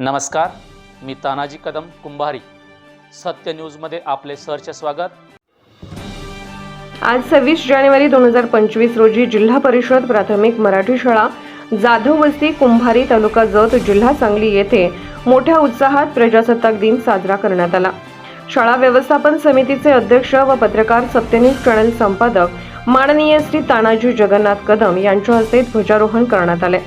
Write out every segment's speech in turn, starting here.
नमस्कार मी तानाजी कदम कुंभारी. सत्य न्यूजमध्ये आपले सरचे स्वागत. आज सव्वीस जानेवारी दोन हजार पंचवीस रोजी जिल्हा परिषद प्राथमिक मराठी शाळा जाधव वस्ती कुंभारी तालुका जत जिल्हा सांगली येथे मोठ्या उत्साहात प्रजासत्ताक दिन साजरा करण्यात आला. शाळा व्यवस्थापन समितीचे अध्यक्ष व पत्रकार सत्यन्यूज चॅनल संपादक माननीय श्री तानाजी जगन्नाथ कदम यांच्या हस्ते ध्वजारोहण करण्यात आले.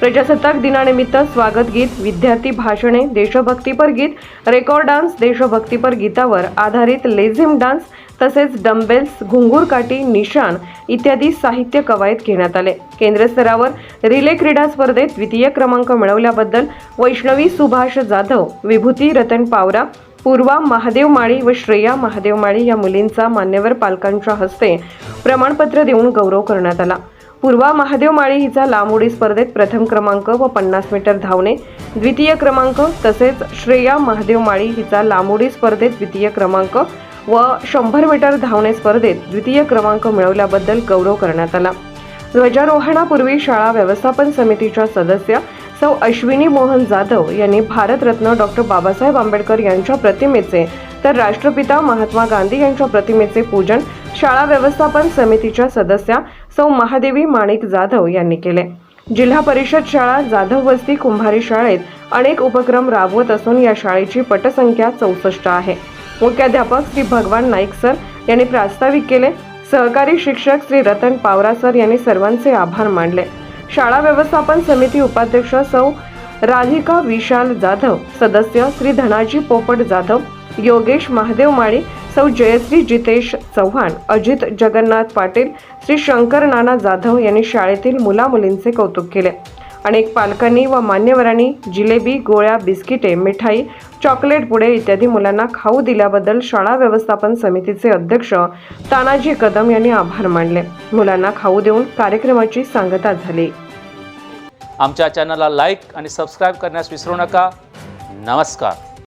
प्रजासत्ताक दिनानिमित्त स्वागत गीत विद्यार्थी भाषणे देशभक्तीपर गीत रेकॉर्ड डान्स देशभक्तीपर गीतावर आधारित लेझिम डान्स तसेच डंबेल्स घुंगूर काठी निशाण इत्यादी साहित्य कवायत घेण्यात आले. केंद्र स्तरावर रिले क्रीडा स्पर्धेत द्वितीय क्रमांक मिळवल्याबद्दल वैष्णवी सुभाष जाधव विभूती रतन पावरा पूर्वा महादेव माळी व श्रेया महादेव माळी या मुलींचा मान्यवर पालकांच्या हस्ते प्रमाणपत्र देऊन गौरव करण्यात आला. पूर्वा महादेव माळी हिचा लांब उडी स्पर्धेत प्रथम क्रमांक व पन्नास मीटर धावणे द्वितीय क्रमांक तसेच श्रेया महादेव माळी हिचा लांब उडी स्पर्धेत द्वितीय क्रमांक व शंभर मीटर धावणे स्पर्धेत द्वितीय क्रमांक मिळवल्याबद्दल गौरव करण्यात आला. ध्वजारोहणापूर्वी शाळा व्यवस्थापन समितीच्या सदस्य सौ अश्विनी मोहन जाधव यांनी भारतरत्न डॉक्टर बाबासाहेब आंबेडकर यांच्या प्रतिमेचे तर राष्ट्रपिता महात्मा गांधी यांच्या प्रतिमेचे पूजन शाळा व्यवस्थापन समितीच्या सदस्या सौ महादेवी माणिक जाधव यांनी केले. जिल्हा परिषद शाळा जाधव वस्ती कुंभारी शाळेत अनेक उपक्रम राबवत असून या शाळेची पटसंख्या चौसष्ट आहे. मुख्याध्यापक श्री भगवान नाईक सर यांनी प्रास्ताविक केले. सहकारी शिक्षक श्री रतन पावरा सर यांनी सर्वांचे आभार मानले. शाळा व्यवस्थापन समिती उपाध्यक्ष सौ राधिका विशाल जाधव सदस्य श्री धनाजी पोपट जाधव योगेश महादेव माळी सौ जयश्री जितेश चव्हाण अजित जगन्नाथ पाटील श्री शंकर नाना जाधव यांनी शाळेतील मुलामुलींचे कौतुक केले. अनेक पालकांनी व मान्यवरांनी जिलेबी गोळ्या बिस्किटे मिठाई चॉकलेट पुडे इत्यादी मुलांना खाऊ दिल्याबद्दल शाळा व्यवस्थापन समितीचे अध्यक्ष तानाजी कदम यांनी आभार मानले. मुलांना खाऊ देऊन कार्यक्रमाची सांगता झाली. आमच्या चॅनलला लाईक आणि सबस्क्राईब करण्यास विसरू नका. नमस्कार.